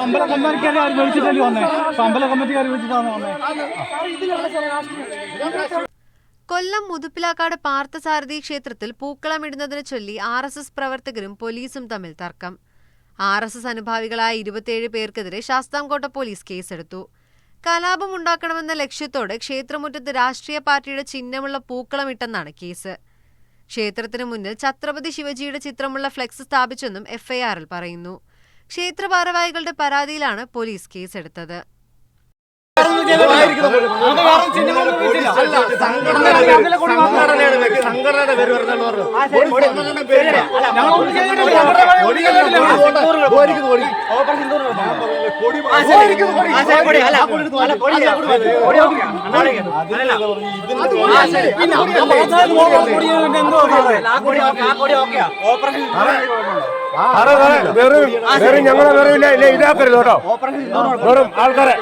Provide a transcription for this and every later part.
അമ്പല വിളിച്ചിട്ടല്ലേ വന്നേ അമ്പല വിളിച്ചിട്ടാണ് വന്നേ കൊല്ലം മുതുപ്പിലാക്കാട് പാർത്ഥസാരഥി ക്ഷേത്രത്തിൽ പൂക്കളമിടുന്നതിനെ ചൊല്ലി ആർ എസ് എസ് പ്രവർത്തകരും പോലീസും തമ്മിൽ തർക്കം. ആർ എസ് എസ് അനുഭാവികളായ ഇരുപത്തിയേഴ് പേർക്കെതിരെ ശാസ്താംകോട്ട പോലീസ് കേസെടുത്തു. കലാപമുണ്ടാക്കണമെന്ന ലക്ഷ്യത്തോടെ ക്ഷേത്രമുറ്റത്ത് രാഷ്ട്രീയ പാർട്ടിയുടെ ചിഹ്നമുള്ള പൂക്കളമിട്ടെന്നാണ് കേസ്. ക്ഷേത്രത്തിനു മുന്നിൽ ഛത്രപതി ശിവജിയുടെ ചിത്രമുള്ള ഫ്ലെക്സ് സ്ഥാപിച്ചെന്നും എഫ്ഐആറിൽ പറയുന്നു. ക്ഷേത്ര ഭാരവാഹികളുടെ പരാതിയിലാണ് പോലീസ് കേസെടുത്തത്. സംഘടനയുടെ പേര് പറഞ്ഞാൽ പറഞ്ഞു പേര് വെറും വെറും ഞങ്ങളെ വെറും ഇല്ല ഇല്ല ഇതാക്കരുത് കേട്ടോ വെറും ആൾക്കാരെ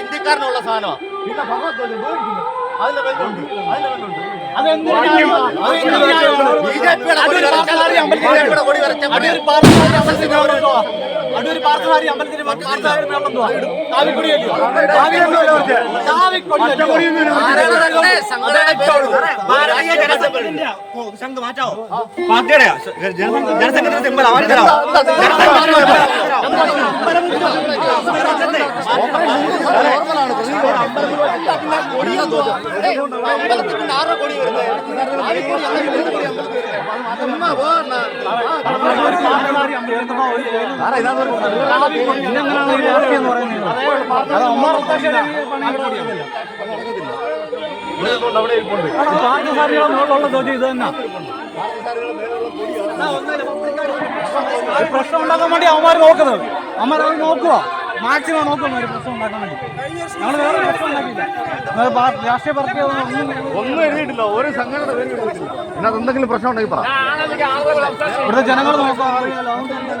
ഇന്ത്യക്കാരനുള്ള സാധനമാണ് അതിന്റെ ബന്ധമുണ്ട് അതിന്റെ ബന്ധമുണ്ട് ബിജെപിയുടെ കൊടി വരച്ചാൽ ബിജെപിയുടെ കൊടി വരച്ചാൽ അടൂര് പാർത്ഥസാരി അമ്പലത്തിന് പാർത്ഥസാരി പാർട്ടിയുടെ ജനസംഘത്തിന്റെ സിമ്പിൾ അവൻ തരാം? അമ്പലത്തിൽ ആറ് കൊടി അമ്പലത്തിൽ അമ്മ അവിടെ ഇരിപ്പുണ്ട് ചോദ്യം ഇത് തന്നെ പ്രശ്നം ഉണ്ടാക്കാൻ വേണ്ടി അവന്മാർ നോക്കുന്നത്. അവന്മാർ അവർ നോക്കുക. മാക്സിമം നോക്കുന്നു ഒരു പ്രശ്നം ഉണ്ടാക്കാൻ വേണ്ടി. ഞങ്ങൾ വേറെ പ്രശ്നം ഉണ്ടാക്കിയില്ല. രാഷ്ട്രീയ പാർട്ടി ഒന്നും എഴുതിയിട്ടില്ല. ഒരു സംഘടന എന്തെങ്കിലും പ്രശ്നം ഉണ്ടെങ്കിൽ പറ. ഇവിടുത്തെ ജനങ്ങൾ നോക്കുക അറിയാലോ അതുകൊണ്ട്